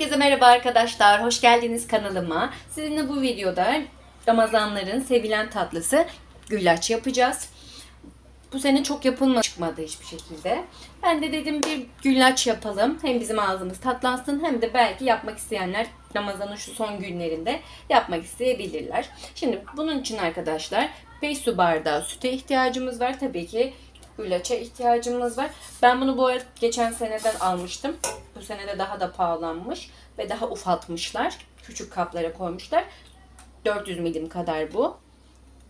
Herkese merhaba arkadaşlar. Hoş geldiniz kanalıma. Sizinle bu videoda Ramazanların sevilen tatlısı güllaç yapacağız. Bu sene çok yapılma çıkmadı hiçbir şekilde. Ben de dedim bir güllaç yapalım. Hem bizim ağzımız tatlansın hem de belki yapmak isteyenler Ramazan'ın şu son günlerinde yapmak isteyebilirler. Şimdi bunun için arkadaşlar 5 su bardağı süte ihtiyacımız var. Tabii ki güllaça ihtiyacımız var. Ben bunu bu arada geçen seneden almıştım. Bu sene de daha da pahalanmış ve daha ufaltmışlar. Küçük kaplara koymuşlar. 400 milim kadar bu.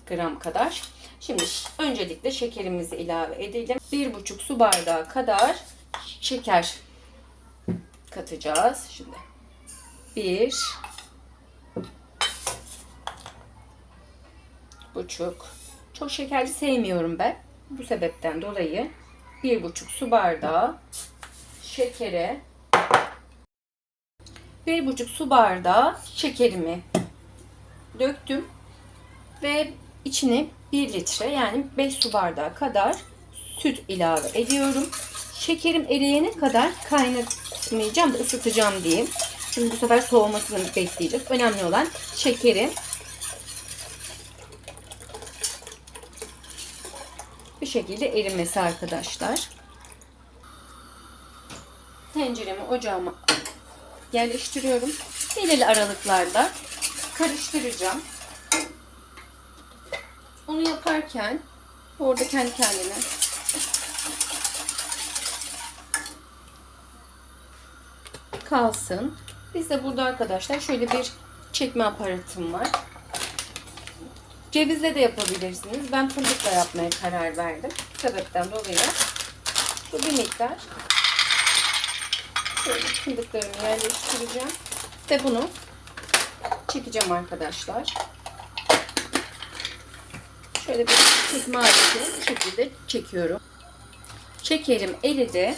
Gram kadar. Şimdi öncelikle şekerimizi ilave edelim. 1,5 su bardağı kadar şeker katacağız. Şimdi 1 buçuk. Çok şekerli sevmiyorum ben. Bu sebepten dolayı 1,5 su bardağı şekere 1,5 su bardağı şekerimi döktüm ve içine 1 litre yani 5 su bardağı kadar süt ilave ediyorum. Şekerim eriyene kadar kaynatmayacağım da ısıtacağım diyeyim. Şimdi bu sefer soğumasını bekleyeceğiz. Önemli olan şekerin bu şekilde erimesi arkadaşlar. Tenceremi ocağıma yerleştiriyorum. Belirli aralıklarla karıştıracağım. Onu yaparken orada kendi kendine kalsın. Biz de burada arkadaşlar şöyle bir çekme aparatım var. Cevizle de yapabilirsiniz. Ben fındıkla yapmaya karar verdim. Sebepten dolayı bu bir miktar şöyle fındıklarımı yerleştireceğim ve bunu çekeceğim arkadaşlar. Şöyle bir çekme aleti bu şekilde çekiyorum. Şekerim eridi.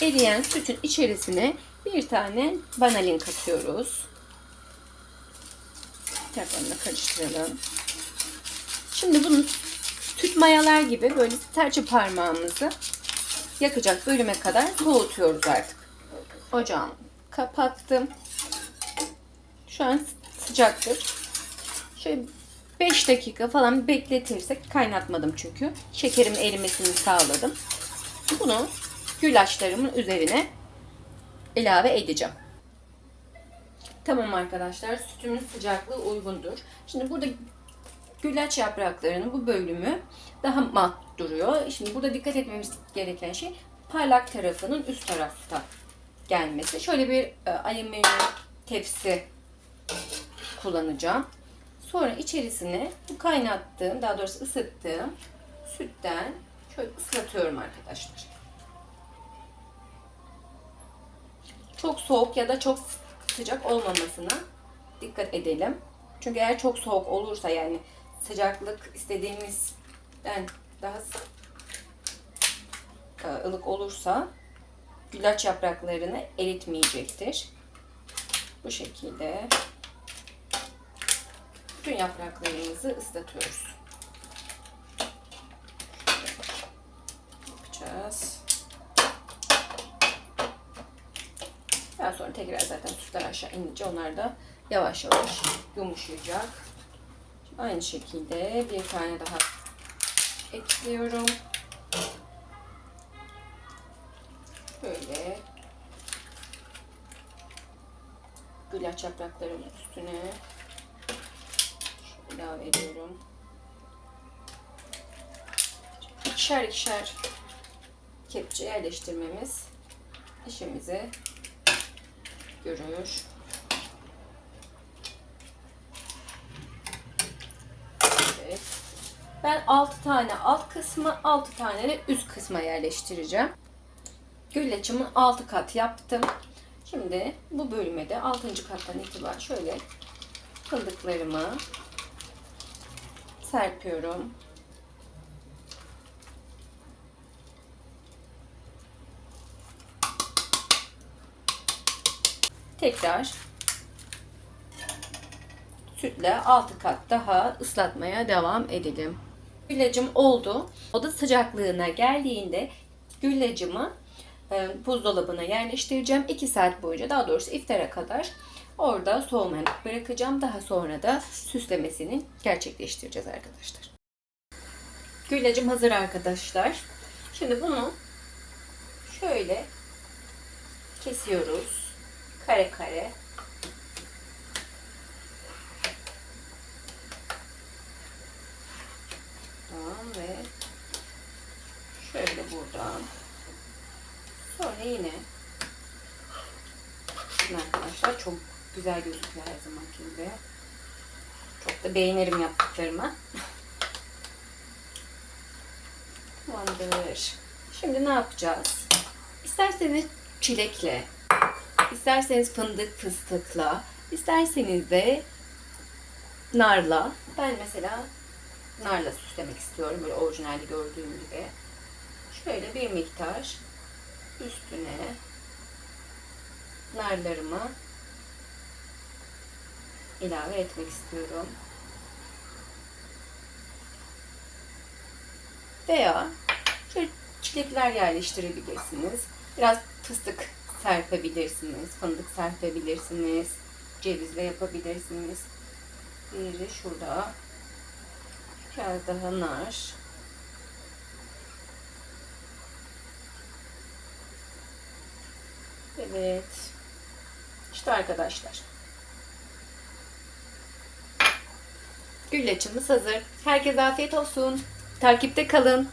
Eriyen sütün içerisine bir tane vanilin katıyoruz. Tekrar karıştıralım. Şimdi bunu süt mayalar gibi böyle serçe parmağımızı yakacak bölüme kadar soğutuyoruz artık. Ocağımı kapattım. Şu an sıcaktır. Şöyle 5 dakika falan bekletirsek kaynatmadım çünkü. Şekerim erimesini sağladım. Bunu güllaçlarımın üzerine ilave edeceğim. Tamam arkadaşlar sütümün sıcaklığı uygundur. Şimdi burada güllaç yapraklarının bu bölümü daha mat duruyor. Şimdi burada dikkat etmemiz gereken şey parlak tarafının üst tarafta gelmesi. Şöyle bir e, alüminyum tepsi kullanacağım. Sonra içerisine bu kaynattığım, daha doğrusu ısıttığım sütten şöyle ıslatıyorum arkadaşlar. Çok soğuk ya da çok sıcak olmamasına dikkat edelim. Çünkü eğer çok soğuk olursa yani sıcaklık istediğimizden daha e, ılık olursa güllaç yapraklarını eritmeyecektir. Bu şekilde bütün yapraklarımızı ıslatıyoruz. Yapacağız. Daha sonra tekrar zaten sütler aşağı inince onlar da yavaş yavaş yumuşayacak. Şimdi aynı şekilde bir tane daha ekliyorum. Böyle güllaç yapraklarının üstüne ilave ediyorum. İkişer ikişer kepçe yerleştirmemiz işimizi görür. Ben 6 tane alt kısmı, 6 tane de üst kısma yerleştireceğim. Güllaçımı 6 kat yaptım. Şimdi bu bölüme de 6. kattan itibaren şöyle fındıklarımı serpiyorum. Tekrar sütle 6 kat daha ıslatmaya devam edelim. Güllacım oldu. O da sıcaklığına geldiğinde güllacımı buzdolabına yerleştireceğim. 2 saat boyunca daha doğrusu iftara kadar orada soğumaya bırakacağım. Daha sonra da süslemesini gerçekleştireceğiz arkadaşlar. Güllacım hazır arkadaşlar. Şimdi bunu şöyle kesiyoruz. Kare kare. Tamam ve şöyle buradan. Sonra yine arkadaşlar çok güzel gözüküyor her zamanki gibi. Çok da beğenirim yaptıklarımı. Tamamdır. Şimdi ne yapacağız? İsterseniz çilekle, isterseniz fındık fıstıkla, isterseniz de narla. Ben mesela narla süslemek istiyorum. Böyle orijinalde gördüğüm gibi. Şöyle bir miktar üstüne narlarımı ilave etmek istiyorum. Veya şöyle çilekler yerleştirebilirsiniz. Biraz fıstık serpebilirsiniz. Fındık serpebilirsiniz. Cevizle yapabilirsiniz. Biri şurada. Biraz daha nar. Evet. İşte arkadaşlar. Güllaçımız hazır. Herkese afiyet olsun. Takipte kalın.